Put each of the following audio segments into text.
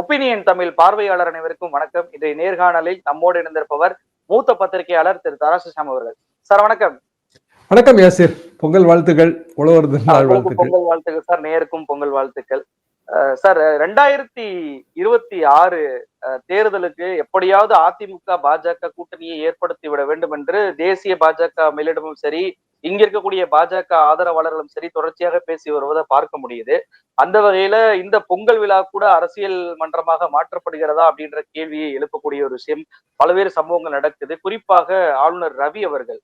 Opinion Tamil பார்வையாளர் அனைவருக்கும் வணக்கம். இன்றைய நேர்காணலில் நம்மோடு இணைந்திருப்பவர் மூத்த பத்திரிகையாளர் திரு தராசுசாம் அவர்கள். சார் வணக்கம். வணக்கம் யாசிர். பொங்கல் வாழ்த்துக்கள் உழவர் பொங்கல் வாழ்த்துக்கள். சார் நேருக்கும் பொங்கல் வாழ்த்துக்கள். சார் ரெண்டாயிரத்தி இருபத்தி ஆறு தேர்தலுக்கு எப்படியாவது அதிமுக பாஜக கூட்டணியை ஏற்படுத்தி விட வேண்டும் என்று தேசிய பாஜக மேலிடமும் சரி இங்க இருக்கக்கூடிய பாஜக ஆதரவாளர்களும் சரி தொடர்ச்சியாக பேசி வருவதை பார்க்க முடியுது. அந்த வகையில இந்த பொங்கல் விழா கூட அரசியல் மன்றமாக மாற்றப்படுகிறதா அப்படின்ற கேள்வியை எழுப்பக்கூடிய ஒரு விஷயம் பல்வேறு சம்பவங்கள் நடக்குது. குறிப்பாக ஆளுநர் ரவி அவர்கள்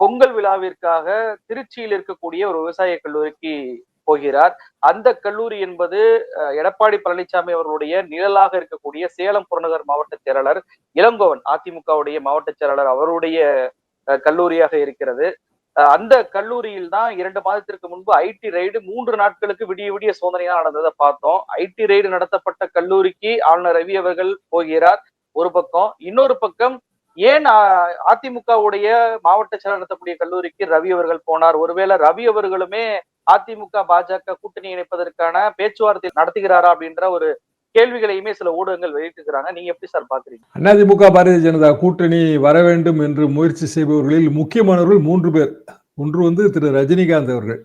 பொங்கல் விழாவிற்காக திருச்சியில் இருக்கக்கூடிய ஒரு விவசாய கல்லூரிக்கு போகிறார். அந்த கல்லூரி என்பது அஹ், எடப்பாடி பழனிசாமி அவர்களுடைய நிழலாக இருக்கக்கூடிய சேலம் புறநகர் மாவட்ட செயலாளர் இளங்கோவன் அதிமுகவுடைய மாவட்ட செயலாளர் அவருடைய அஹ், கல்லூரியாக இருக்கிறது. அந்த கல்லூரியில் தான் இரண்டு மாதத்திற்கு முன்பு ஐடி ரைடு மூன்று நாட்களுக்கு விடிய விடிய சோதனையா நடந்ததை பார்த்தோம். ஐடி ரைடு நடத்தப்பட்ட கல்லூரிக்கு ஆளுநர் ரவி அவர்கள் போகிறார் ஒரு பக்கம். இன்னொரு பக்கம் ஏன் அதிமுகவுடைய மாவட்ட செயலர் நடத்தக்கூடிய கல்லூரிக்கு ரவி அவர்கள் போனார்? ஒருவேளை ரவி அவர்களுமே அதிமுக பாஜக கூட்டணி இணைப்பதற்கான பேச்சுவார்த்தை நடத்துகிறாரா அப்படின்ற ஒரு கேள்விகளையுமே சில ஊடகங்கள் வெளியிட்டுக்கிறாங்க நீங்க எப்படி சார் பாக்குறீங்க? அதிமுக பாரதிய ஜனதா கூட்டணி வர வேண்டும் என்று முயற்சி செய்பவர்களில் முக்கியமானவர்கள் மூன்று பேர். ஒன்று வந்து திரு ரஜினிகாந்த் அவர்கள்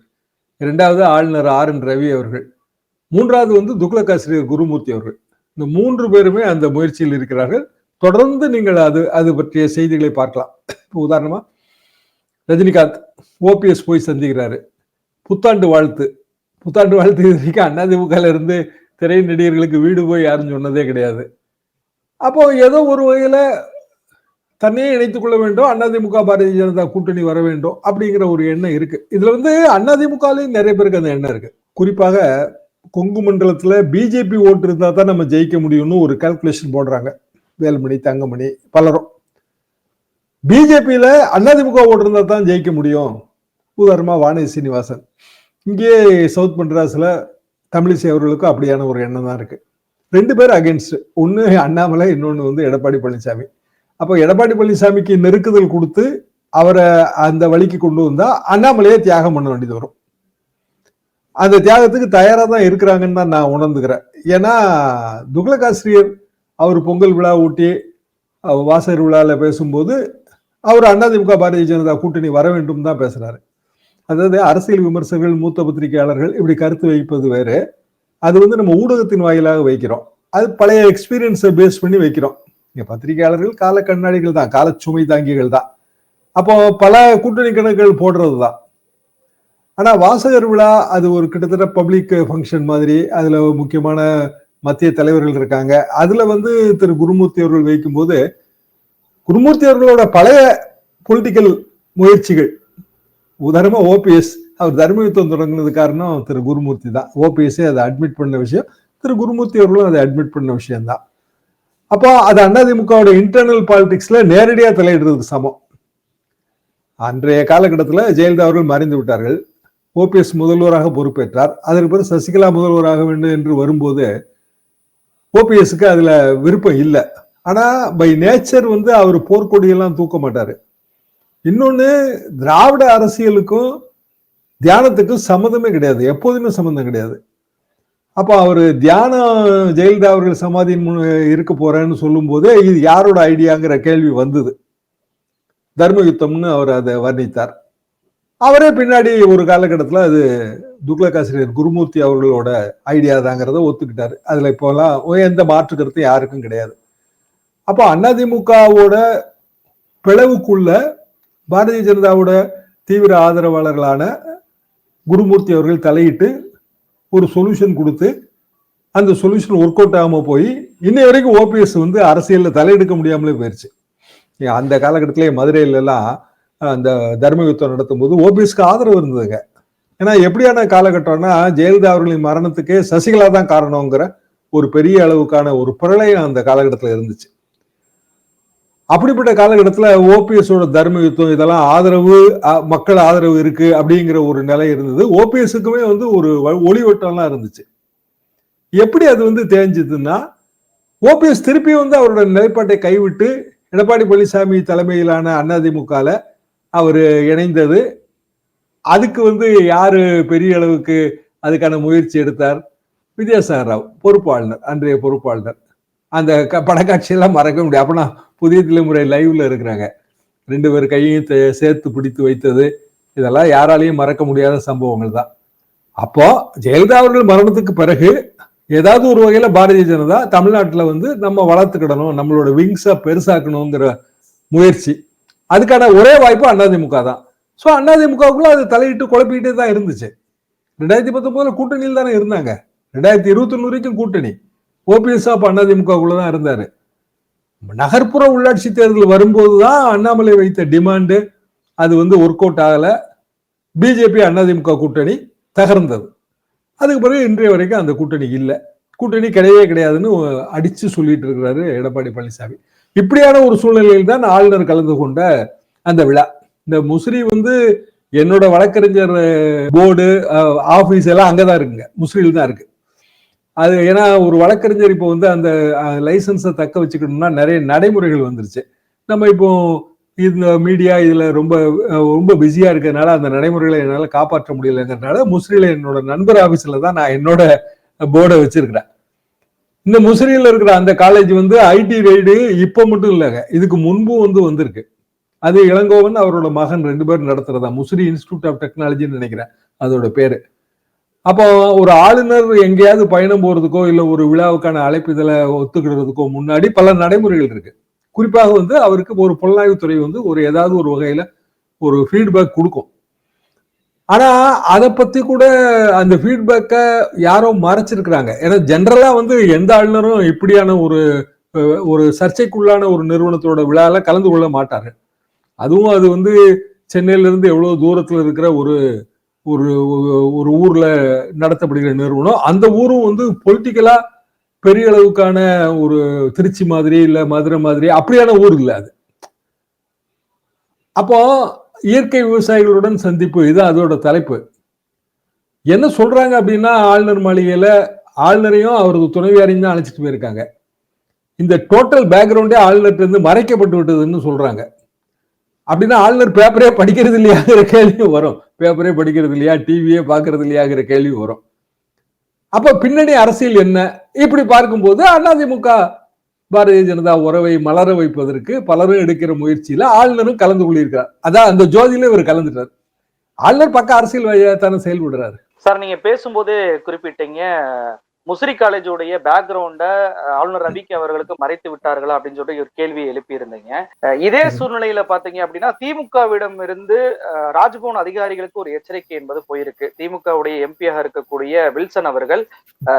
இரண்டாவது ஆளுநர் ஆர் என் ரவி அவர்கள் மூன்றாவது வந்து துக்ளக் ஆசிரியர் குருமூர்த்தி அவர்கள். இந்த மூன்று பேருமே அந்த முயற்சியில் இருக்கிறார்கள். தொடர்ந்து நீங்கள் அது அது பற்றிய செய்திகளை பார்க்கலாம். இப்போ உதாரணமா ரஜினிகாந்த் ஓபிஎஸ் போய் சந்திக்கிறாரு. புத்தாண்டு வாழ்த்து. புத்தாண்டு வாழ்த்து இது வரைக்கும் அதிமுகல இருந்து திரை நடிகர்களுக்கு வீடு போய் யாரும் சொன்னதே கிடையாது. அப்போ ஏதோ ஒரு வகையில தன்னையே இணைத்துக் கொள்ள வேண்டும். அதிமுக பாரதிய ஜனதா கூட்டணி வர வேண்டும் அப்படிங்கிற ஒரு எண்ணம் இருக்கு. இதுல வந்து அதிமுகலையும் நிறைய பேருக்கு அந்த எண்ணம் இருக்கு. குறிப்பாக கொங்கு மண்டலத்துல பிஜேபி ஓட்டு இருந்தா தான் நம்ம ஜெயிக்க முடியும்னு ஒரு கால்குலேஷன் போடுறாங்க. வேலுமணி தங்கமணி பலரும். பிஜேபியில அதிமுக ஓட்டு இருந்தா தான் ஜெயிக்க முடியும். உதாரணமா வானதி சீனிவாசன். இங்கே சவுத் மெட்ராஸ்ல தமிழிசை அவர்களுக்கும் அப்படியான ஒரு எண்ணம் தான் இருக்கு. ரெண்டு பேர் அகேன்ஸ்ட் ஒன்று அண்ணாமலை இன்னொன்று வந்து எடப்பாடி பழனிசாமி. அப்போ எடப்பாடி பழனிசாமிக்கு நெருக்குதல் கொடுத்து அவரை அந்த வழிக்கு கொண்டு வந்தால் அண்ணாமலையே தியாகம் பண்ண வேண்டியது வரும். அந்த தியாகத்துக்கு தயாராக தான் இருக்கிறாங்கன்னு தான் நான் உணர்ந்துக்கிறேன். ஏன்னா துக்ளக் அவர் பொங்கல் விழா ஊட்டி வாசகர் விழாவில் பேசும்போது அவர் அதிமுக பாரதிய ஜனதா கூட்டணி வர வேண்டும் தான் பேசுகிறாரு அதாவது அரசியல் விமர்சகர்கள் மூத்த பத்திரிகையாளர்கள் இப்படி கருத்து வைப்பது வேறு. அது வந்து நம்ம ஊடகத்தின் வாயிலாக வைக்கிறோம். அது பழைய எக்ஸ்பீரியன்ஸை பேஸ் பண்ணி வைக்கிறோம். இங்கே பத்திரிகையாளர்கள் கால கண்ணாடிகள் தான் கால சுமை தாங்கிகள் தான். அப்போ பல கூட்டணி கணக்குகள் போடுறது தான். ஆனால் வாசகர் விழா அது ஒரு கிட்டத்தட்ட பப்ளிக் ஃபங்க்ஷன் மாதிரி அதில் முக்கியமான மத்திய தலைவர்கள் இருக்காங்க. அதில் வந்து திரு குருமூர்த்தி அவர்கள் வைக்கும்போது குருமூர்த்தி அவர்களோட பழைய பொலிட்டிக்கல் முயற்சிகள் தர்ம ஓபிஎஸ் அவர் தர்ம யுத்தம் தொடங்கினது காரணம் திரு குருமூர்த்தி தான். ஓபிஎஸ்ஸே அதை அட்மிட் பண்ண விஷயம். திரு குருமூர்த்தி அவர்களும் அதை அட்மிட் பண்ண விஷயம்தான். அப்போ அது அதிமுகவோட இன்டர்னல் பாலிடிக்ஸில் நேரடியாக தலையிடுறதுக்கு சமம். அன்றைய காலகட்டத்தில் ஜெயலலிதா அவர்கள் மறைந்து விட்டார்கள். ஓபிஎஸ் முதல்வராக பொறுப்பேற்றார். அதற்கு பிறகு சசிகலா முதல்வராக வேண்டும் என்று வரும்போது ஓபிஎஸ்க்கு அதில் விருப்பம் இல்லை. ஆனால் பை நேச்சர் வந்து அவர் போர்க்கொடியெல்லாம் தூக்க மாட்டார். இன்னொன்று திராவிட அரசியலுக்கும் தியானத்துக்கும் சம்மந்தமே கிடையாது. எப்போதுமே சம்மந்தம் கிடையாது. அப்போ அவர் தியானம் ஜெயலலிதா அவர்கள் சமாதியின் முன் இருக்க போறேன்னு சொல்லும்போதே இது யாரோட ஐடியாங்கிற கேள்வி வந்தது. தர்மயுத்தம்னு அவர் அதை வர்ணித்தார். அவரே பின்னாடி ஒரு காலகட்டத்தில் அது துக்ளகாசிரியர் குருமூர்த்தி அவர்களோட ஐடியா தாங்கிறத ஒத்துக்கிட்டாரு. அதில் இப்போலாம் எந்த மாற்று கருத்தும் யாருக்கும் கிடையாது. அப்போ அதிமுகவோட பிளவுக்குள்ள பாரதிய ஜனதாவோட தீவிர ஆதரவாளர்களான குருமூர்த்தி அவர்கள் தலையிட்டு ஒரு சொல்யூஷன் கொடுத்து அந்த சொல்யூஷன் ஒர்க் அவுட் ஆகாமல் போய் இன்னை வரைக்கும் ஓபிஎஸ் வந்து அரசியலில் தலையெடுக்க முடியாமலே போயிடுச்சு அந்த காலகட்டத்திலே மதுரையிலலாம் அந்த தர்ம யுத்தம் நடத்தும் போது ஓபிஎஸ்க்கு ஆதரவு இருந்ததுங்க. ஏன்னா எப்படியான காலகட்டம்னா ஜெயலலிதா அவர்களின் மரணத்துக்கே சசிகலா தான் காரணங்கிற ஒரு பெரிய அளவுக்கான ஒரு பிரளயம் அந்த காலகட்டத்தில் இருந்துச்சு. அப்படிப்பட்ட காலகட்டத்தில் ஓபிஎஸோட தர்ம யுத்தம் இதெல்லாம் ஆதரவு மக்கள் ஆதரவு இருக்கு அப்படிங்கிற ஒரு நிலை இருந்தது. ஓபிஎஸ்க்குமே வந்து ஒரு ஒளிவட்டம்லாம் இருந்துச்சு. எப்படி அது வந்து தேஞ்சதுன்னா ஓபிஎஸ் திருப்பி வந்து அவரோட நிலைப்பாட்டை கைவிட்டு எடப்பாடி பழனிசாமி தலைமையிலான அதிமுகல அவர் இணைந்தது. அதுக்கு வந்து யாரு பெரிய அளவுக்கு அதுக்கான முயற்சி எடுத்தார்? வித்யாசாகர் ராவ் பொறுப்பாளர் அன்றைய பொறுப்பாளர். அந்த க- படக்காட்சியெல்லாம் மறக்க முடியாது. அப்படின்னா புதிய தலைமுறை லைவ்ல இருக்கிறாங்க. ரெண்டு பேர் கையையும் சேர்த்து பிடித்து வைத்தது. இதெல்லாம் யாராலையும் மறக்க முடியாத சம்பவங்கள் தான். அப்போ ஜெயலலிதா அவர்கள் மரணத்துக்கு பிறகு ஏதாவது ஒரு வகையில பாரதிய ஜனதா தமிழ்நாட்டில் வந்து நம்ம வளர்த்துக்கிடணும் நம்மளோட விங்ஸை பெருசாக்கணுங்கிற முயற்சி. அதுக்கான ஒரே வாய்ப்பு அதிமுக தான். ஸோ அண்ணாதிமுகவுக்குள்ள அது தலையிட்டு குழப்பிக்கிட்டே தான் இருந்துச்சு. ரெண்டாயிரத்தி பத்தொன்பதுல கூட்டணியில் தானே இருந்தாங்க. ரெண்டாயிரத்தி இருபத்தி வரைக்கும் கூட்டணி. ஓபிஎஸ் அப்போ அண்ணாதிமுகவுக்குள்ள தான் இருந்தாரு. நகர்ப்புற உள்ளாட்சி தேர்தல் வரும்போது தான் அண்ணாமலை வைத்த டிமாண்டு அது வந்து ஒர்க் அவுட் ஆகல. பிஜேபி அதிமுக கூட்டணி தகர்ந்தது. அதுக்கு பிறகு இன்றைய வரைக்கும் அந்த கூட்டணி இல்லை. கூட்டணி கிடையவே கிடையாதுன்னு அடித்து சொல்லிட்டு இருக்கிறாரு எடப்பாடி பழனிசாமி. இப்படியான ஒரு சூழ்நிலையில் தான் ஆளுநர் கலந்து கொண்ட அந்த விழா. இந்த முசிறி வந்து என்னோட வழக்கறிஞர் போர்டு ஆஃபீஸ் எல்லாம் அங்கே தான் இருக்குங்க. முசிறியில் தான் இருக்கு. அது ஏன்னா ஒரு வழக்கறிஞர் இப்போ வந்து அந்த லைசன்ஸை தக்க வச்சுக்கணும்னா நிறைய நடைமுறைகள் வந்துருச்சு. நம்ம இப்போ இந்த மீடியா இதில் ரொம்ப ரொம்ப பிஸியாக இருக்கிறதுனால அந்த நடைமுறைகளை என்னால் காப்பாற்ற முடியலைங்கிறதுனால முஸ்ரீல என்னோட நண்பர் ஆஃபீஸில் தான் நான் என்னோட போர்டை வச்சிருக்கிறேன். இந்த முசிறியில் இருக்கிற அந்த காலேஜ் வந்து ஐடி ரைடு இப்போ மட்டும் இல்லைங்க. இதுக்கு முன்பும் வந்து வந்திருக்கு. அது இளங்கோவன் அவரோட மகன் ரெண்டு பேரும் நடத்துறதா? முசிறி இன்ஸ்டியூட் ஆஃப் டெக்னாலஜின்னு நினைக்கிறேன். அதோட பேரு. அப்போ ஒரு ஆளுநர் எங்கேயாவது பயணம் போறதுக்கோ இல்லை ஒரு விழாவுக்கான அழைப்பிதழை ஒத்துக்கிறதுக்கோ முன்னாடி பல நடைமுறைகள் இருக்கு. குறிப்பாக வந்து அவருக்கு ஒரு புலனாய்வுத்துறை வந்து ஒரு ஏதாவது ஒரு வகையில ஒரு ஃபீட்பேக் கொடுக்கும். ஆனா அதை பத்தி கூட அந்த ஃபீட்பேக்கை யாரோ மறைச்சிருக்கிறாங்க. ஏன்னா ஜென்ரலா வந்து எந்த ஆளுநரும் இப்படியான ஒரு ஒரு சர்ச்சைக்குள்ளான ஒரு நிறுவனத்தோட விழால கலந்து கொள்ள மாட்டாரு. அதுவும் அது வந்து சென்னையில இருந்து எவ்வளவு தூரத்துல இருக்கிற ஒரு ஒரு ஒரு ஊர்ல நடத்தப்படுகிற நிறுவனம். அந்த ஊரும் வந்து பொலிட்டிக்கலா பெரிய அளவுக்கான ஒரு திருச்சி மாதிரி இல்ல மதுரை மாதிரி அப்படியான ஊர் இல்லை அது. அப்போ இயற்கை விவசாயிகளுடன் சந்திப்பு இது அதோட தலைப்பு. என்ன சொல்றாங்க அப்படின்னா ஆளுநர் மாளிகையில ஆளுநரையும் அவரது துணைவியாரையும் தான் அழைச்சிட்டு போயிருக்காங்க. இந்த டோட்டல் பேக்ரவுண்டே ஆளுநர்கிட்ட இருந்து மறைக்கப்பட்டு விட்டதுன்னு சொல்றாங்க. அப்படின்னா ஆளுநர் பேப்பரே படிக்கிறது இல்லையாங்கிற கேள்வி வரும். பேப்பரே படிக்கிறது இல்லையா டிவியே பார்க்கறது இல்லையாங்கிற கேள்வி வரும். அப்ப பின்னணி அரசியல் என்ன? இப்படி பார்க்கும்போது அதிமுக பாரதிய ஜனதா உறவை மலர வைப்பதற்கு பலரும் எடுக்கிற முயற்சியில ஆளுநரும் கலந்து கொள்ளியிருக்கிறார் அதான் அந்த ஜோதியில இவர் கலந்துட்டார். ஆளுநர் பக்க அரசியல் வழியாக தானே செயல்படுறாரு. சார் நீங்க பேசும்போதே குறிப்பிட்டீங்க. முசிறி காலேஜோடைய பேக்ரவுண்ட ஆளுநர் ரவிக்கு அவர்களுக்கு மறைத்து விட்டார்களா அப்படின்னு சொல்லிட்டு ஒரு கேள்வி எழுப்பி இருந்தீங்க இதே சூழ்நிலையில பாத்தீங்க அப்படின்னா திமுகவிடம் இருந்து ராஜ்பவன் அதிகாரிகளுக்கு ஒரு எச்சரிக்கை என்பது போயிருக்கு. திமுகவுடைய எம்பியாக இருக்கக்கூடிய வில்சன் அவர்கள்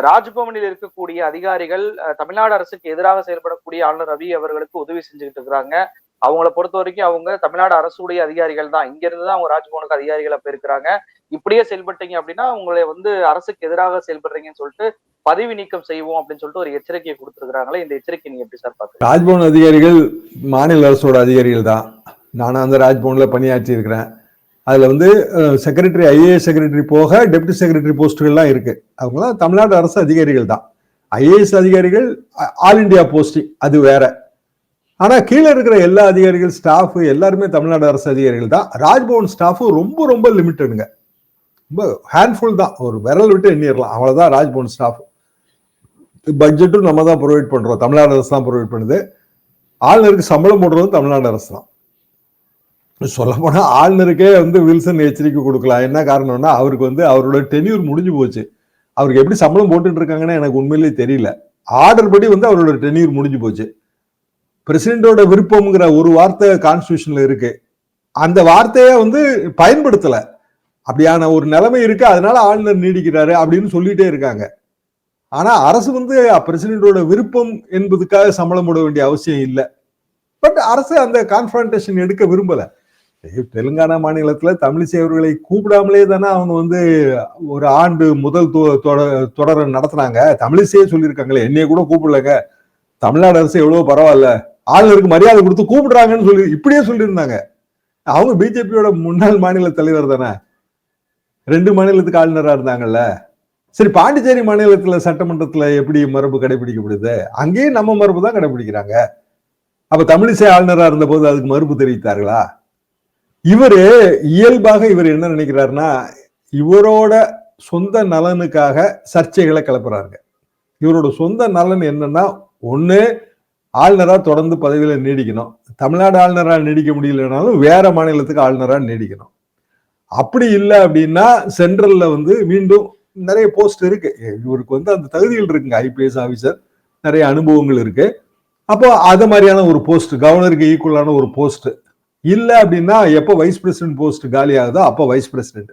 ராஜ்பவனில் இருக்கக்கூடிய அதிகாரிகள் அஹ், தமிழ்நாடு அரசுக்கு எதிராக செயல்படக்கூடிய ஆளுநர் ரவி அவர்களுக்கு உதவி செஞ்சுக்கிட்டு இருக்கிறாங்க. அவங்கள பொறுத்த வரைக்கும் அவங்க தமிழ்நாடு அரசுடைய அதிகாரிகள் தான். இங்க இருந்து தான் அவங்க ராஜ்பவனுக்கு அதிகாரிகளா போயிருக்கிறாங்க இப்படியே செயல்பட்டீங்க அப்படின்னா உங்களை வந்து அரசுக்கு எதிராக செயல்படுறீங்கன்னு சொல்லிட்டு பதவி நீக்கம் செய்வோம் அப்படின்னு சொல்லிட்டு ஒரு எச்சரிக்கையை கொடுத்துருக்காங்களே இந்த எச்சரிக்கை நீங்க எப்படி சார் பாக்குறீங்க ராஜ்பவன் அதிகாரிகள் மாநில அரசோட அதிகாரிகள் தான். நானும் அந்த ராஜ்பவன்ல பணியாற்றி இருக்கிறேன். அதுல வந்து செக்ரட்டரி ஐஏஎஸ் செக்ரட்டரி போக டெப்டி செக்ரட்டரி போஸ்ட்டுகள்லாம் இருக்கு. அவங்களாம் தமிழ்நாடு அரசு அதிகாரிகள் தான். ஐஏஎஸ் அதிகாரிகள் ஆல் இந்தியா போஸ்டிங் அது வேற. ஆனா கீழே இருக்கிற எல்லா அதிகாரிகள் ஸ்டாஃப் எல்லாருமே தமிழ்நாடு அரசு அதிகாரிகள் தான். ராஜ்பவன் ஸ்டாஃபு ரொம்ப ரொம்ப லிமிட்டடுங்க ரொம்ப ஹேண்ட்ஃபுல் தான். ஒரு விரல் விட்டு எண்ணிடலாம். அவ்வளோதான் ராஜ்பவன் ஸ்டாஃப் பட்ஜெட்டும் நம்ம தான் ப்ரொவைட் பண்ணுறோம் தமிழ்நாடு அரசு தான் ப்ரொவைட் பண்ணுது. ஆளுநருக்கு சம்பளம் போடுறதும் தமிழ்நாடு அரசு தான். சொல்ல ஆளுநருக்கே வந்து வில்சன் எச்சரிக்கை கொடுக்கலாம். என்ன காரணம்னா அவருக்கு வந்து அவரோட டென்யூர் முடிஞ்சு போச்சு. அவருக்கு எப்படி சம்பளம் போட்டுட்டு இருக்காங்கன்னு எனக்கு உண்மையிலேயே தெரியல. ஆர்டர் படி வந்து அவரோட டென்யூர் முடிஞ்சு போச்சு. பிரசிடென்டோட விருப்பம்ங்கிற ஒரு வார்த்தை கான்ஸ்டியூஷன்ல இருக்கு. அந்த வார்த்தையை வந்து பயன்படுத்தலை. அப்படியான ஒரு நிலைமை இருக்கு. அதனால ஆளுநர் நீடிக்கிறாரு அப்படின்னு சொல்லிட்டே இருக்காங்க. ஆனா அரசு வந்து பிரசிடென்டோட விருப்பம் என்பதுக்காக சம்பளம் போட வேண்டிய அவசியம் இல்லை. பட் அரசு அந்த கான்ஃபரன்டேஷன் எடுக்க விரும்பல. தெலுங்கானா மாநிலத்துல தமிழிசை அவர்களை கூப்பிடாமலே தானே அவங்க வந்து ஒரு ஆண்டு முதல் தொ- தொட- தமிழிசையே சொல்லியிருக்காங்களே என்னைய கூட கூப்பிடலங்க. தமிழ்நாடு அரசு எவ்வளவு பரவாயில்ல. ஆளுநருக்கு மரியாதை கொடுத்து கூப்பிடுறாங்கன்னு சொல்லி இப்படியே சொல்லியிருந்தாங்க. அவங்க பிஜேபியோட முன்னாள் மாநில தலைவர் தானே. ரெண்டு மாநிலத்துக்கு ஆளுநராக இருந்தாங்கல்ல? சரி பாண்டிச்சேரி மாநிலத்தில் சட்டமன்றத்தில் எப்படி மரபு கடைபிடிக்கப்படுது? அங்கேயும் நம்ம மரபு தான் கடைபிடிக்கிறாங்க. அப்போ தமிழிசை ஆளுநராக இருந்தபோது அதுக்கு மறுப்பு தெரிவித்தார்களா? இவர் இயல்பாக இவர் என்ன நினைக்கிறாருன்னா இவரோட சொந்த நலனுக்காக சர்ச்சைகளை கிளப்புறாங்க இவரோட சொந்த நலன் என்னன்னா ஒன்று ஆளுநராக தொடர்ந்து பதவியில் நீடிக்கணும். தமிழ்நாடு ஆளுநராக நீடிக்க முடியலனாலும் வேற மாநிலத்துக்கு ஆளுநராக நீடிக்கணும். அப்படி இல்லை அப்படின்னா சென்ட்ரல்ல வந்து மீண்டும் நிறைய போஸ்ட் இருக்கு. இவருக்கு வந்து அந்த தகுதிகள் இருக்குங்க ஐபிஎஸ் ஆஃபீஸர் நிறைய அனுபவங்கள் இருக்கு. அப்போ அது மாதிரியான ஒரு போஸ்ட் கவர்னருக்கு ஈக்குவலான ஒரு போஸ்ட் இல்லை அப்படின்னா எப்போ வைஸ் பிரசிடென்ட் போஸ்ட் காலி ஆகுதோ அப்போ வைஸ் பிரசிடென்ட்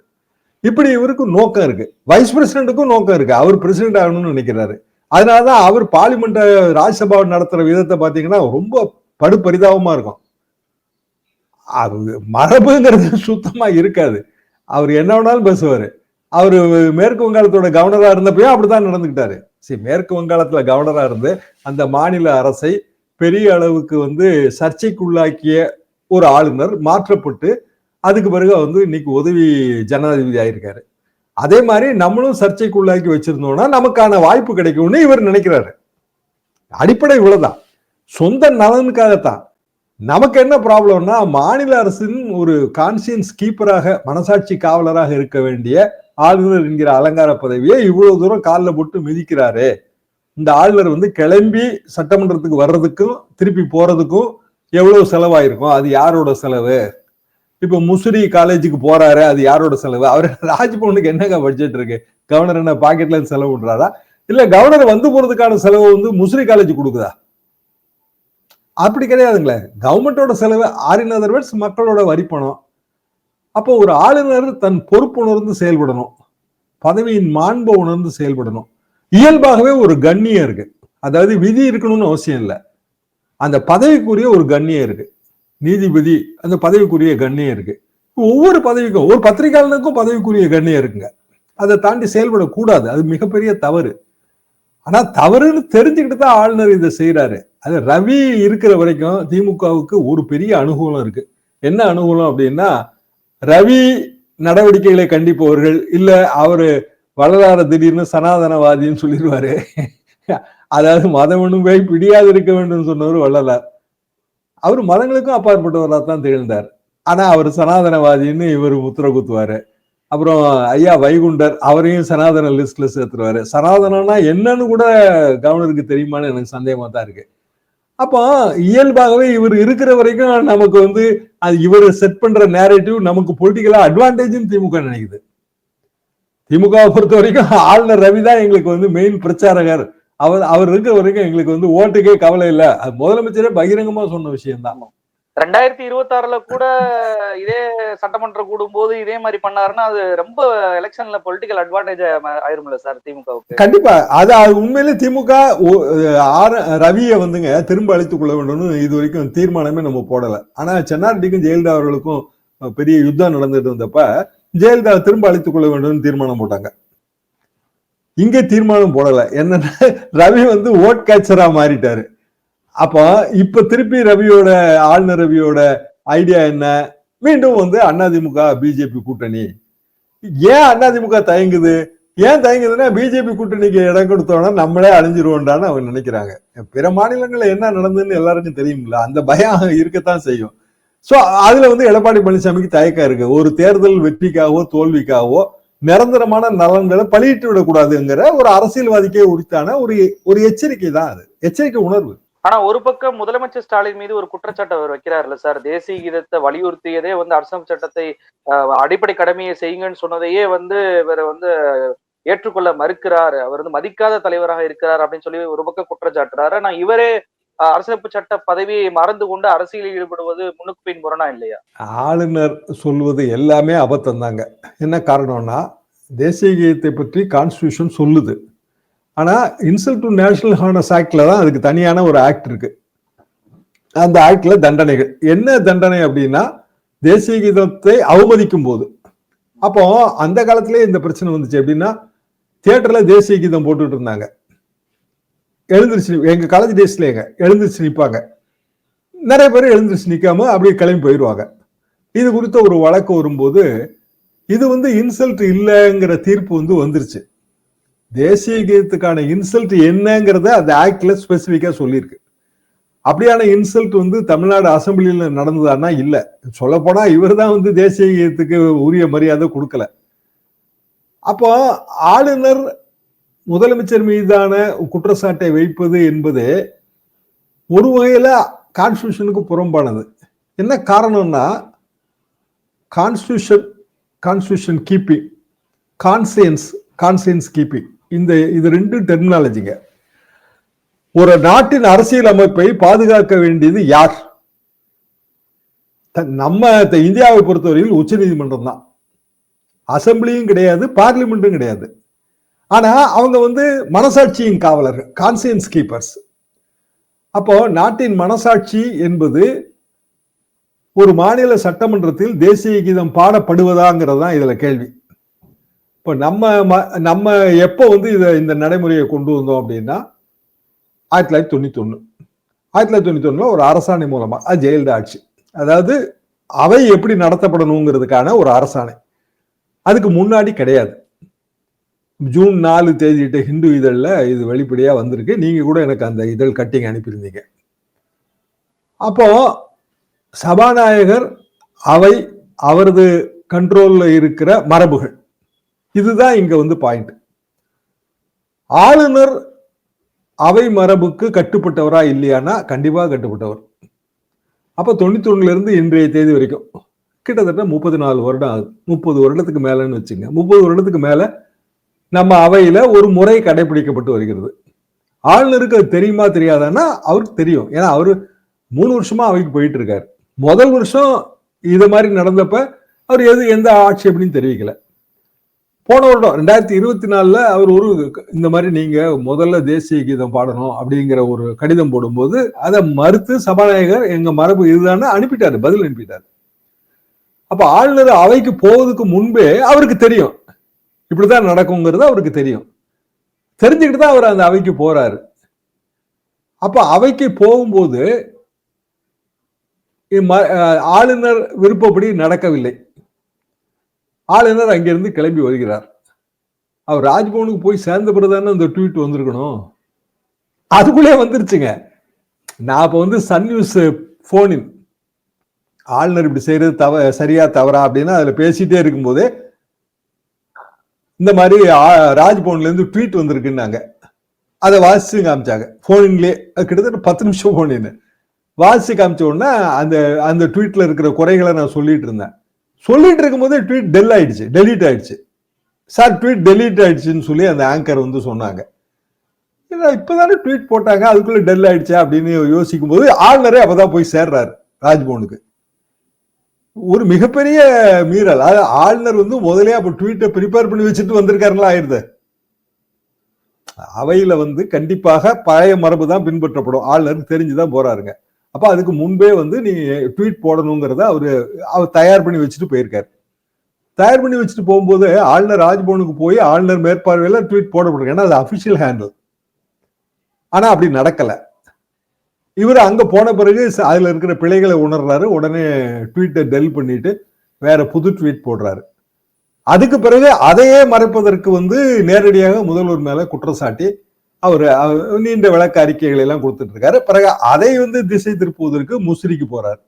இப்படி இவருக்கு நோக்கம் இருக்கு. வைஸ் பிரசிடென்ட்டுக்கும் நோக்கம் இருக்கு. அவர் பிரசிடென்ட் ஆகணும்னு நினைக்கிறாரு. அதனாலதான் அவர் பார்லிமெண்ட் ராஜ்யசபா நடத்துற விதத்தை பாத்தீங்கன்னா ரொம்ப படுபரிதாபமா இருக்கும். மரபுங்கிறது சுத்தமாக இருக்காது. அவர் என்ன வேணாலும் பேசுவார். அவர் மேற்கு வங்காளத்தோட கவர்னரா இருந்தப்பயும் அப்படித்தான் நடந்துக்கிட்டாரு. சரி மேற்கு வங்காளத்தில் கவர்னராக இருந்து அந்த மாநில அரசை பெரிய அளவுக்கு வந்து சர்ச்சைக்குள்ளாக்கிய ஒரு ஆளுநர் மாற்றப்பட்டு அதுக்கு பிறகு வந்து இன்னைக்கு உதவி ஜனாதிபதி ஆயிருக்காரு. அதே மாதிரி நம்மளும் சர்ச்சைக்குள்ளாக்கி வச்சிருந்தோம்னா நமக்கான வாய்ப்பு கிடைக்கும்னு இவர் நினைக்கிறாரு. அடிப்படை இவ்வளவுதான். சொந்த நலனுக்காகத்தான். நமக்கு என்ன ப்ராப்ளம்னா மாநில அரசின் ஒரு கான்சியன்ஸ் கீப்பராக மனசாட்சி காவலராக இருக்க வேண்டிய ஆளுநர் என்கிற அலங்கார பதவியை இவ்வளவு தூரம் காலில் போட்டு மிதிக்கிறாரு. இந்த ஆளுநர் வந்து கிளம்பி சட்டமன்றத்துக்கு வர்றதுக்கும் திருப்பி போறதுக்கும் எவ்வளவு செலவாயிருக்கும்? அது யாரோட செலவு? இப்ப முசிறி காலேஜுக்கு போறாரு அது யாரோட செலவு? அவர் ராஜ்பவனுக்கு என்னங்க பட்ஜெட் இருக்கு? கவர்னர் என்ன பாக்கெட்ல செலவு பண்றாரா? இல்ல கவர்னர் வந்து போறதுக்கான செலவு வந்து முசிறி காலேஜ் கொடுக்குதா? அப்படி கிடையாதுங்களே. கவர்மெண்டோட செலவு ஆரின் அதர் வேர்ட்ஸ் மக்களோட வரிப்பணம் அப்போ ஒரு ஆளுநர் தன் பொறுப்புணர்ந்து செயல்படணும். பதவியின் மாண்பை உணர்ந்து செயல்படணும். இயல்பாகவே ஒரு கண்ணியம் இருக்கு. அதாவது விதி இருக்கணும்னு அவசியம் இல்லை. அந்த பதவிக்குரிய ஒரு கண்ணியம் இருக்கு. நீதிபதி அந்த பதவிக்குரிய கண்ணியம் இருக்கு. ஒவ்வொரு பதவிக்கும் ஒரு பத்திரிகையாளனுக்கும் பதவிக்குரிய கண்ணியம் இருக்குங்க. அதை தாண்டி செயல்படக்கூடாது. அது மிகப்பெரிய தவறு. ஆனா தவறுன்னு தெரிஞ்சுக்கிட்டு தான் ஆளுநர் இதை செய்யறாரு அது ரவி இருக்கிற வரைக்கும் திமுகவுக்கு ஒரு பெரிய அனுகூலம் இருக்கு. என்ன அனுகூலம் அப்படின்னா ரவி நடவடிக்கைகளை கண்டிப்பவர்கள் இல்ல அவரு வரலாறு திடீர்னு சனாதனவாதின்னு சொல்லிடுவாரு. அதாவது மதம் போய் பிடியாது இருக்க வேண்டும் சொன்னவர் வள்ளலார். அவர் மதங்களுக்கும் அப்பாற்பட்டவராக தான் திகழ்ந்தார். ஆனா அவர் சனாதனவாதின்னு இவர் முத்திர குத்துவாரு. அப்புறம் ஐயா வைகுண்டர் அவரையும் சனாதன லிஸ்ட்ல சேர்த்துருவாரு. சனாதனம்னா என்னன்னு கூட கவர்னருக்கு தெரியுமான்னு எனக்கு சந்தேகமா தான் இருக்கு. அப்போ இயல்பாகவே இவர் இருக்கிற வரைக்கும் நமக்கு வந்து அது இவர் செட் பண்ற நேரேட்டிவ் நமக்கு பொலிட்டிக்கலா அட்வான்டேஜ்னு திமுக நினைக்குது. திமுகவை பொறுத்த வரைக்கும் ஆளுநர் ரவி தான் எங்களுக்கு வந்து மெயின் பிரச்சாரகர். அவர் அவர் இருக்கிற வரைக்கும் எங்களுக்கு வந்து ஓட்டுக்கே கவலை இல்லை. அது முதலமைச்சரே பகிரங்கமா சொன்ன விஷயம் தான் ரெண்டாயிரத்தி இருபத்தி ஆறுல கூட இதே சட்டமன்றம் கூடும் போது இதே மாதிரி பண்ணாருன்னா அது ரொம்ப எலெக்ஷன்ல பொலிட்டிக்கல் அட்வான்டேஜ் ஆயிரும்ல சார் திமுகவுக்கு? கண்டிப்பா. அது அது உண்மையிலே திமுக ரவியை வந்துங்க திரும்ப அழைத்துக் கொள்ள வேண்டும்னு இது வரைக்கும் தீர்மானமே நம்ம போடல. ஆனா சென்னாரெட்டிக்கும் ஜெயலலிதா அவர்களுக்கும் பெரிய யுத்தம் நடந்துட்டு இருந்தப்ப ஜெயலலிதா திரும்ப அழைத்துக் கொள்ள வேண்டும்னு தீர்மானம் போட்டாங்க. இங்கே தீர்மானம் போடல. என்னன்னா ரவி வந்து ஓட் கேச்சரா மாறிட்டாரு. அப்போ இப்ப திருப்பி ரவியோட ஆளுநர் ரவியோட ஐடியா என்ன? மீண்டும் வந்து அதிமுக பிஜேபி கூட்டணி. ஏன் அதிமுக தயங்குது? ஏன் தயங்குதுன்னா பிஜேபி கூட்டணிக்கு இடம் கொடுத்தோன்னா நம்மளே அழிஞ்சிருவோன்றான்னு அவங்க நினைக்கிறாங்க. பிற மாநிலங்கள்ல என்ன நடந்ததுன்னு எல்லாருக்கும் தெரியுங்களா அந்த பயம் இருக்கத்தான் செய்யும். ஸோ அதுல வந்து எடப்பாடி பழனிசாமிக்கு தயக்கம் இருக்கு. ஒரு தேர்தல் வெற்றிக்காகவோ தோல்விக்காகவோ நிரந்தரமான நலன்களை பலியிட்டு விடக்கூடாதுங்கிற ஒரு அரசியல்வாதிக்கே உரித்தான ஒரு ஒரு எச்சரிக்கை தான் அது. எச்சரிக்கை உணர்வு. ஆனா ஒரு பக்கம் முதலமைச்சர் ஸ்டாலின் மீது ஒரு குற்றச்சாட்டு அவர் வைக்கிறாருல்ல சார். தேசிய கீதத்தை வலியுறுத்தியதே வந்து அரசமைப்பு சட்டத்தை அடிப்படை கடமையை செய்யுங்கன்னு சொன்னதையே வந்து இவர் வந்து ஏற்றுக்கொள்ள மறுக்கிறார். அவர் வந்து மதிக்காத தலைவராக இருக்கிறார் அப்படின்னு சொல்லி ஒரு பக்கம் குற்றச்சாட்டுறாரு ஆனா இவரே அரசமைப்பு சட்ட பதவியை மறந்து கொண்டு அரசியலில் ஈடுபடுவது முன்னுக்கு பின் முரணா இல்லையா? ஆளுநர் சொல்வது எல்லாமே அபத்தம் தாங்க. என்ன காரணம்னா தேசிய கீதத்தை பற்றி கான்ஸ்டியூஷன் சொல்லுது. ஆனா இன்சல்ட் டு நேஷனல் ஹானஸ் ஆக்ட்ல தான் அதுக்கு தனியான ஒரு ஆக்ட் இருக்கு. அந்த ஆக்ட்ல தண்டனைகள். என்ன தண்டனை அப்படின்னா தேசிய கீதத்தை அவமதிக்கும் போது. அப்போ அந்த காலத்திலே இந்த பிரச்சனை வந்துச்சு அப்படின்னா தியேட்டர்ல தேசிய கீதம் போட்டுட்டு இருந்தாங்க. எழுந்திருச்சு எங்க காலேஜ் டேஸ்ல எங்க எழுந்திருச்சு நிற்பாங்க நிறைய பேர் எழுந்திருச்சு நிற்காம அப்படியே கிளம்பி போயிடுவாங்க இது குறித்த ஒரு வழக்கு வரும்போது இது வந்து இன்சல்ட் இல்லைங்கிற தீர்ப்பு வந்து வந்துருச்சு. தேசிய கீதத்துக்கான இன்சல்ட் என்னங்கிறத அந்த ஆக்ட்ல ஸ்பெசிஃபிக்காக சொல்லியிருக்கு. அப்படியான இன்சல்ட் வந்து தமிழ்நாடு அசம்பிளியில் நடந்ததான்னா இல்லை. சொல்லப்போனால் இவர் தான் வந்து தேசிய கீதத்துக்கு உரிய மரியாதை கொடுக்கல. அப்போ ஆளுநர் முதலமைச்சர் மீதான குற்றச்சாட்டை வைப்பது என்பது ஒரு வகையில் கான்ஸ்டியூஷனுக்கு புறம்பானது. என்ன காரணம்னா constitution constitution keeping conscience conscience keeping இந்த இது ரெண்டும் டெர்மினாலஜிங்க ஒரு நாட்டின் அரசியல் அமைப்பை பாதுகாக்க வேண்டியது யார்? த- நம்ம த- இந்தியாவை பொறுத்தவரையில் உச்சநீதிமன்றம் தான். அசம்பிளியும் கிடையாது பார்லிமெண்ட்டும் கிடையாது. ஆனா அவங்க வந்து மனசாட்சியின் காவலர்கள் கான்சியன்ஸ் கீப்பர்ஸ் அப்போ நாட்டின் மனசாட்சி என்பது ஒரு மாநில சட்டமன்றத்தில் தேசிய கீதம் பாடப்படுவதாங்கிறது தான் இதுல கேள்வி. இப்போ நம்ம ம- நம்ம எப்போ வந்து இதை இந்த நடைமுறையை கொண்டு வந்தோம் அப்படின்னா ஆயிரத்தி தொள்ளாயிரத்தி தொண்ணூத்தி ஒன்று ஆயிரத்தி தொள்ளாயிரத்தி தொண்ணூத்தி ஒண்ணுல ஒரு அரசாணை மூலமா அது ஜெயலலிதா ஆட்சி அதாவது அவை எப்படி நடத்தப்படணுங்கிறதுக்கான ஒரு அரசாணை. அதுக்கு முன்னாடி கிடையாது. ஜூன் நாலு தேதியிட்ட ஹிந்து இதழில் இது வெளிப்படையா வந்திருக்கு. நீங்க கூட எனக்கு அந்த இதழ் கட்டிங் அனுப்பியிருந்தீங்க. அப்போ சபாநாயகர் அவை அவரது கண்ட்ரோல்ல இருக்கிற மரபுகள். இதுதான் இங்க வந்து பாயிண்ட் ஆளுநர் அவை மரபுக்கு கட்டுப்பட்டவரா இல்லையானா கண்டிப்பாக கட்டுப்பட்டவர். அப்போ தொண்ணூத்தி ஒன்றுலேருந்து இன்றைய தேதி வரைக்கும் கிட்டத்தட்ட முப்பது நாலு வருடம் ஆகுது. முப்பது வருடத்துக்கு மேலேன்னு வச்சுங்க. முப்பது வருடத்துக்கு மேலே நம்ம அவையில் ஒரு முறை கடைபிடிக்கப்பட்டு வருகிறது. ஆளுநருக்கு அது தெரியுமா தெரியாதான்னா அவருக்கு தெரியும். ஏன்னா அவர் மூணு வருஷமா அவைக்கு போயிட்டு இருக்காரு. முதல் வருஷம் இதை மாதிரி நடந்தப்ப அவர் எது எந்த ஆட்சேபனையும் தெரிவிக்கலை. போன வருடம் ரெண்டாயிரத்தி இருபத்தி நாலுல அவர் ஒரு இந்த மாதிரி நீங்க முதல்ல தேசிய கீதம் பாடணும் அப்படிங்கிற ஒரு கடிதம் போடும்போது அதை மறுத்து சபாநாயகர் எங்க மரபு இதுதான்னு அனுப்பிட்டாரு பதில் அனுப்பிட்டார். அப்ப ஆளுநர் அவைக்கு போவதுக்கு முன்பே அவருக்கு தெரியும். இப்படிதான் நடக்குங்கிறது அவருக்கு தெரியும். தெரிஞ்சுக்கிட்டு தான் அவர் அந்த அவைக்கு போறாரு. அப்ப அவைக்கு போகும்போது ஆளுநர் விருப்பப்படி நடக்கவில்லை. ஆளுநர் அங்கிருந்து கிளம்பி வருகிறார். அவர் ராஜ்பவனுக்கு போய் சேர்ந்த பிறகுதானே அந்த ட்வீட் வந்திருக்கணும்? அதுக்குள்ளே வந்துருச்சுங்க. நான் இப்போ வந்து சன் நியூஸ் ஃபோனின் ஆளுநர் இப்படி செய்யறது தவ சரியா தவறா அப்படின்னு அதில் பேசிட்டே இருக்கும்போதே இந்த மாதிரி ஆ- ட்வீட் வந்திருக்குன்னாங்க. அதை வாசிச்சு காமிச்சாங்க. ஃபோனின்லேயே கிட்டத்தட்ட பத்து நிமிஷம் ஃபோனின்னு வாசிச்சு காமிச்ச உடனே அந்த அந்த ட்வீட்டில் இருக்கிற குறைகளை நான் சொல்லிட்டு இருந்தேன். சொல்லிட்டு இருக்கும்போது ட்வீட் டெல் ஆயிடுச்சு டெலீட் ஆயிடுச்சு. சார் ட்வீட் டெலீட் ஆயிடுச்சுன்னு சொல்லி அந்த ஆங்கர் வந்து சொன்னாங்க. ஏன்னா இப்போதானே ட்வீட் போட்டாங்க அதுக்குள்ள டெல் ஆயிடுச்சு அப்படின்னு யோசிக்கும் போது ஆளுநரே அப்பதான் போய் சேர்றாரு ராஜ்பவனுக்கு. ஒரு மிகப்பெரிய மீறல். அது ஆளுநர் வந்து முதலே அப்போ ட்வீட்டை ப்ரிப்பேர் பண்ணி வச்சுட்டு வந்திருக்காருலாம் ஆயிருது. அவையில் வந்து கண்டிப்பாக பழைய மரபு தான் பின்பற்றப்படும். ஆளுநருக்கு தெரிஞ்சுதான் போறாருங்க. அப்போ அதுக்கு முன்பே வந்து நீ ட்வீட் போடணுங்கிறத அவர் அவர் தயார் பண்ணி வச்சுட்டு போயிருக்காரு. தயார் பண்ணி வச்சுட்டு போகும்போது ஆளுநர் ராஜ்பவனுக்கு போய் ஆளுநர் மேற்பார்வையில் ட்வீட் போடப்படுறேன் ஏன்னா அது அஃபிஷியல் ஹேண்டில் ஆனால் அப்படி நடக்கலை. இவர் அங்கே போன பிறகு அதில் இருக்கிற பிழைகளை உணர்றாரு. உடனே ட்வீட்டை டெல் பண்ணிட்டு வேற புது ட்வீட் போடுறாரு. அதுக்கு பிறகு அதையே மறைப்பதற்கு வந்து நேரடியாக முதல்வர் மேலே குற்றம் சாட்டி அவர் அவர் நீண்ட விளக்க அறிக்கைகளை எல்லாம் கொடுத்துட்டு இருக்காரு. பிறகு அதை வந்து திசை திருப்புவதற்கு முசிறிக்கு போறாரு.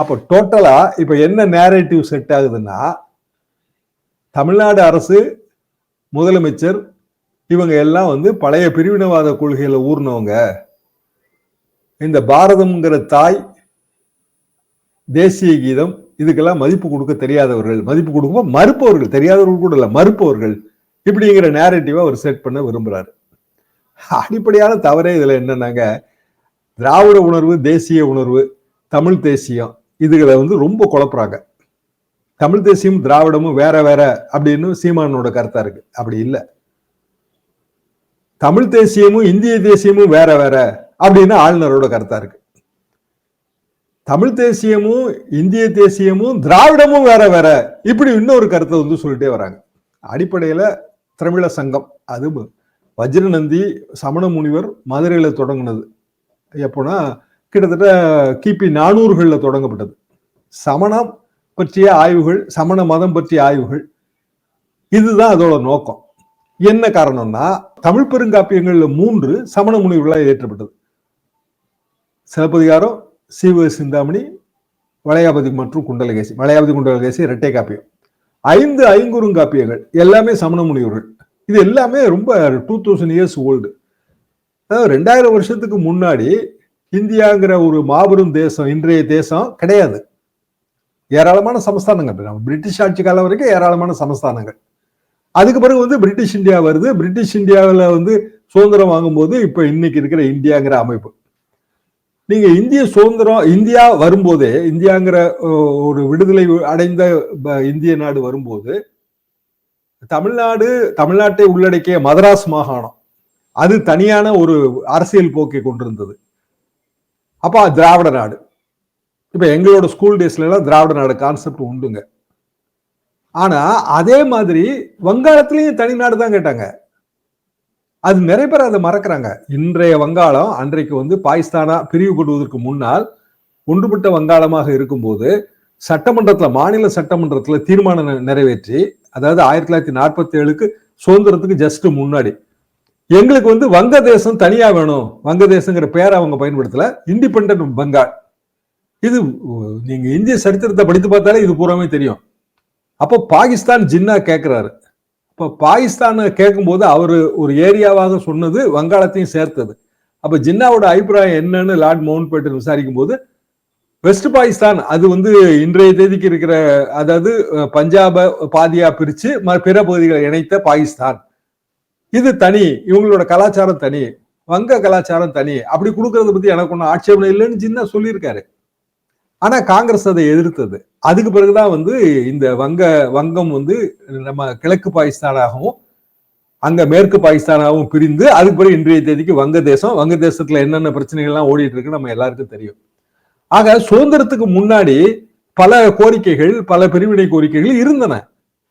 அப்போ டோட்டலா இப்ப என்ன நேரேட்டிவ் செட் ஆகுதுன்னா தமிழ்நாடு அரசு முதலமைச்சர் இவங்க எல்லாம் வந்து பழைய பிரிவினவாத கொள்கையில ஊர்னவங்க. இந்த பாரதம்ங்கிற தாய் தேசிய கீதம் இதுக்கெல்லாம் மதிப்பு கொடுக்க தெரியாதவர்கள். மதிப்பு கொடுக்க மறுப்பவர்கள் தெரியாதவர்கள் கூட இல்லை மறுப்பவர்கள். இப்படிங்கிற நேரட்டிவை அவர் செட் பண்ண விரும்புறாரு. அடிப்படையான தவறே இதுல என்னன்னாங்க திராவிட உணர்வு தேசிய உணர்வு தமிழ் தேசியம் இதுகளை வந்து ரொம்ப குழப்புறாங்க. தமிழ் தேசியம் திராவிடமும் வேற வேற அப்படின்னு சீமானோட கருத்தா இருக்கு. அப்படி இல்ல. தமிழ் தேசியமும் இந்திய தேசியமும் வேற வேற அப்படின்னு ஆளுநரோட கருத்தா இருக்கு. தமிழ் தேசியமும் இந்திய தேசியமும் திராவிடமும் வேற வேற இப்படி இன்னொரு கருத்தை வந்து சொல்லிட்டே வராங்க. அடிப்படையில திரமிழ சங்கம் அது வஜ்ரநந்தி சமண முனிவர் மதுரையில் தொடங்கினது. எப்போனா கிட்டத்தட்ட கிபி நானூறுகளில் தொடங்கப்பட்டது. சமணம் பற்றிய ஆய்வுகள் சமண மதம் பற்றிய ஆய்வுகள் இதுதான் அதோட நோக்கம். என்ன காரணம்னா தமிழ் பெருங்காப்பியங்கள்ல மூன்று சமண முனிவர்களாக ஏற்றப்பட்டது சிலப்பதிகாரம் சீவ சிந்தாமணி வளையாபதி மற்றும் குண்டலகேசி வளையாபதி குண்டலகேசி இரட்டை காப்பியம். ஐந்து ஐங்குறுங்காப்பியங்கள் எல்லாமே சமண முனிவர்கள். இது எல்லாமே ரொம்ப டூ தௌசண்ட் இயர்ஸ் ஓல்டு அதாவது ரெண்டாயிரம் வருஷத்துக்கு முன்னாடி இந்தியாங்கிற ஒரு மாபெரும் தேசம் இன்றைய தேசம் கிடையாது. ஏராளமான சமஸ்தானங்கள். நம்ம பிரிட்டிஷ் ஆட்சி காலம் வரைக்கும் ஏராளமான சமஸ்தானங்கள். அதுக்கு பிறகு வந்து பிரிட்டிஷ் இந்தியா வருது. பிரிட்டிஷ் இந்தியாவில் வந்து சுதந்திரம் வாங்கும்போது இப்போ இன்னைக்கு இருக்கிற இந்தியாங்கிற அமைப்பு. நீங்க இந்திய சுதந்திரம் இந்தியா வரும்போதே இந்தியாங்கிற ஒரு விடுதலை அடைந்த ப- இந்திய நாடு வரும்போது தமிழ்நாடு தமிழ்நாட்டை உள்ளடக்கிய மதராஸ் மாகாணம். அது தனியான ஒரு அரசியல் போக்கை கொண்டிருந்தது. அப்போ திராவிட நாடு. இப்போ எங்களோட ஸ்கூல் டேஸ்லாம் திராவிட நாடு கான்செப்ட் உண்டுங்க. ஆனால் அதே மாதிரி வங்காளத்திலையும் தனி நாடு தான் கேட்டாங்க. அது நிறைய பேர் அதை மறக்கிறாங்க. இன்றைய வங்காளம் அன்றைக்கு வந்து பாகிஸ்தானா பிரிவுபடுவதற்கு முன்னால் ஒன்றுபட்ட வங்காளமாக இருக்கும்போது சட்டமன்றத்தில் மாநில சட்டமன்றத்தில் தீர்மானம் நிறைவேற்றி அதாவது ஆயிரத்தி தொள்ளாயிரத்தி நாற்பத்தி ஏழுக்கு சுதந்திரத்துக்கு ஜஸ்ட் முன்னாடி. எங்களுக்கு வந்து வங்கதேசம் தனியா வேணும். வங்கதேசங்கிற பேரை அவங்க பயன்படுத்தல. இண்டிபெண்டன்ட் பங்காள் இது நீங்க இந்திய சரித்திரத்தை படித்து பார்த்தாலே இது பூராமே தெரியும். அப்போ பாகிஸ்தான் ஜின்னா கேட்கிறாரு அப்போ பாகிஸ்தானை கேட்கும்போது அவர் ஒரு ஏரியாவாக சொன்னது வங்காளத்தையும் சேர்த்தது. அப்போ ஜின்னாவோட அபிப்பிராயம் என்னன்னு லார்ட் மவுண்ட் பேட்டன் விசாரிக்கும் போது வெஸ்ட் பாகிஸ்தான் அது வந்து இன்றைய தேதிக்கு இருக்கிற அதாவது பஞ்சாபை பாதியா பிரிச்சு ம- பிற பகுதிகளை இணைத்த பாகிஸ்தான். இது தனி இவங்களோட கலாச்சாரம் தனி வங்க கலாச்சாரம் தனி. அப்படி கொடுக்கறத பத்தி எனக்கு ஒன்றும் ஆட்சேபனை இல்லைன்னு சின்ன சொல்லியிருக்காரு. ஆனா காங்கிரஸ் அதை எதிர்த்தது. அதுக்கு பிறகுதான் வந்து இந்த வங்க வங்கம் வந்து நம்ம கிழக்கு பாகிஸ்தானாகவும் அங்க மேற்கு பாகிஸ்தானாகவும் பிரிந்து அதுக்கு பிறகு இன்றைய தேதிக்கு வங்கதேசம் வங்கதேசத்துல என்னென்ன பிரச்சனைகள்லாம் ஓடிட்டு இருக்கு நம்ம எல்லாருக்கும் தெரியும். ஆக சுதந்திரத்துக்கு முன்னாடி பல கோரிக்கைகள் பல பிரிவினை கோரிக்கைகள் இருந்தன.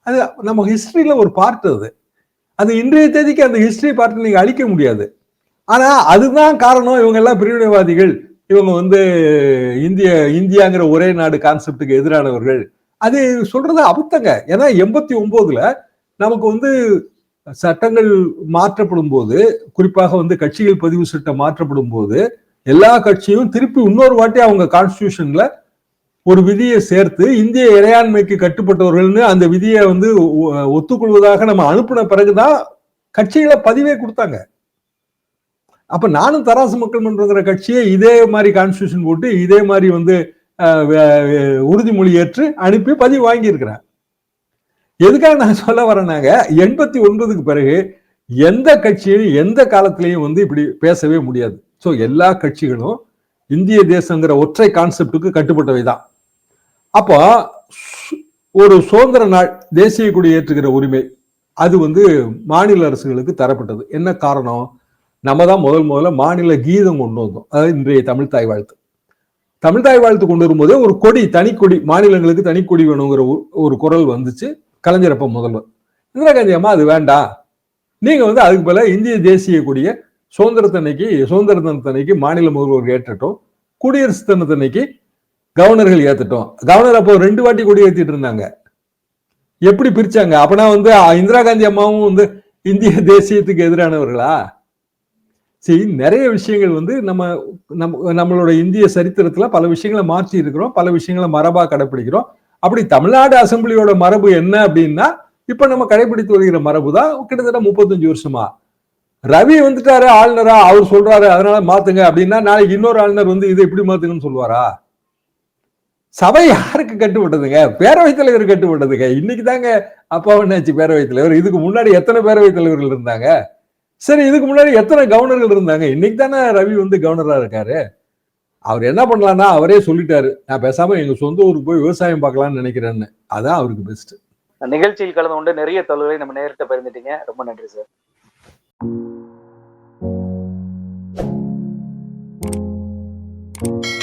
அது நம்ம ஹிஸ்டரியில ஒரு பார்ட் அது. அது இன்றைய தேதிக்கு அந்த ஹிஸ்டரி பார்ட்டை நீங்க அழிக்க முடியாது. ஆனா அதுதான் காரணம் இவங்க எல்லாம் பிரிவினைவாதிகள். இவங்க வந்து இந்திய இந்தியாங்கிற ஒரே நாடு கான்செப்டுக்கு எதிரானவர்கள். அது சொல்றது அபத்தங்க. ஏன்னா எண்பத்தி ஒன்பதுல நமக்கு வந்து சட்டங்கள் மாற்றப்படும் போது குறிப்பாக வந்து கட்சிகள் பதிவு சட்டம் மாற்றப்படும் போது எல்லா கட்சியும் திருப்பி இன்னொரு வாட்டி அவங்க கான்ஸ்டியூஷன்ல ஒரு விதியை சேர்த்து இந்திய இறையாண்மைக்கு கட்டுப்பட்டவர்கள்னு அந்த விதியை வந்து ஒத்துக்கொள்வதாக நம்ம அனுப்பின பிறகுதான் கட்சிகளை பதிவே கொடுத்தாங்க. அப்ப நானும் தராசு மக்கள் மன்றங்கிற கட்சியை இதே மாதிரி கான்ஸ்டியூஷன் போட்டு இதே மாதிரி வந்து உறுதிமொழி ஏற்று அனுப்பி பதிவு வாங்கியிருக்கிறேன். எதுக்காக நான் சொல்ல வரேனாங்க எண்பத்தி ஒன்பதுக்கு பிறகு எந்த கட்சியும் எந்த காலத்திலையும் வந்து இப்படி பேசவே முடியாது. ஸோ எல்லா கட்சிகளும் இந்திய தேசங்கிற ஒற்றை கான்செப்டுக்கு கட்டுப்பட்டவை தான் அப்போ ஒரு சுதந்திர நாள் தேசிய கொடி ஏற்றுகிற உரிமை அது வந்து மாநில அரசுகளுக்கு தரப்பட்டது. என்ன காரணம்? நம்ம தான் முதல் முதல்ல மாநில கீதம் கொண்டு வந்தோம். அதாவது இன்றைய தமிழ் தாய் வாழ்த்து. தமிழ் தாய் வாழ்த்து கொண்டு வரும்போதே ஒரு கொடி தனிக்கொடி மாநிலங்களுக்கு தனிக்கொடி வேணுங்கிற ஒரு- ஒரு குரல் வந்துச்சு. கலைஞரப்ப முதல்வர். இந்திரா காந்தி அம்மா அது வேண்டாம். நீங்க வந்து அதுக்கு போல இந்திய தேசிய கொடியை சுதந்திர தன்னைக்கு சுதந்திர தினத்தன்னைக்கு மாநில முதல்வர் ஏற்றட்டும். குடியரசு தினத்தன்னைக்கு கவர்னர்கள் ஏற்றட்டும் கவர்னர் அப்போ ரெண்டு வாட்டி கொடி ஏத்திட்டு இருந்தாங்க. எப்படி பிரிச்சாங்க? அப்பனா வந்து இந்திரா காந்தி அம்மாவும் வந்து இந்திய தேசியத்துக்கு எதிரானவர்களா? சரி நிறைய விஷயங்கள் வந்து நம்ம நம்ம நம்மளோட இந்திய சரித்திரத்துல பல விஷயங்களை மாற்றி இருக்கிறோம். பல விஷயங்களை மரபா கடைபிடிக்கிறோம் அப்படி தமிழ்நாடு அசெம்பிளியோட மரபு என்ன அப்படின்னா இப்ப நம்ம கடைபிடித்து வருகிற மரபு தான் கிட்டத்தட்ட முப்பத்தஞ்சு வருஷமா. ரவி வந்துட்டாரு ஆளுநரா? அவர் சொல்றாரு அதனால மாத்துங்க. அப்படின்னா நாளைக்கு இன்னொரு ஆளுநர் வந்து இதை இப்படி மாத்துங்கன்னு சொல்லுவாரா? சபை யாருக்கு கட்டுப்பட்டதுங்க? பேரவைத் தலைவர் கட்டுப்பட்டதுங்க. இன்னைக்கு தாங்க அப்பா என்னாச்சு பேரவைத் தலைவர்? இதுக்கு முன்னாடி எத்தனை பேரவைத் தலைவர்கள் இருந்தாங்க? சரி இதுக்கு முன்னாடி எத்தனை கவர்னர்கள் இருந்தாங்க? இன்னைக்கு தானே ரவி வந்து கவர்னரா இருக்காரு. அவர் என்ன பண்ணலாம்னா அவரே சொல்லிட்டாரு. நான் பேசாம எங்க சொந்த ஊருக்கு போய் விவசாயம் பார்க்கலாம்னு நினைக்கிறேன்னு. அதான் அவருக்கு பெஸ்ட் நிகழ்ச்சியில் கலந்து கொண்டு நிறைய தொழில்களை நம்ம நேரிட்ட பகிர்ந்துட்டீங்க. ரொம்ப நன்றி சார். thank you.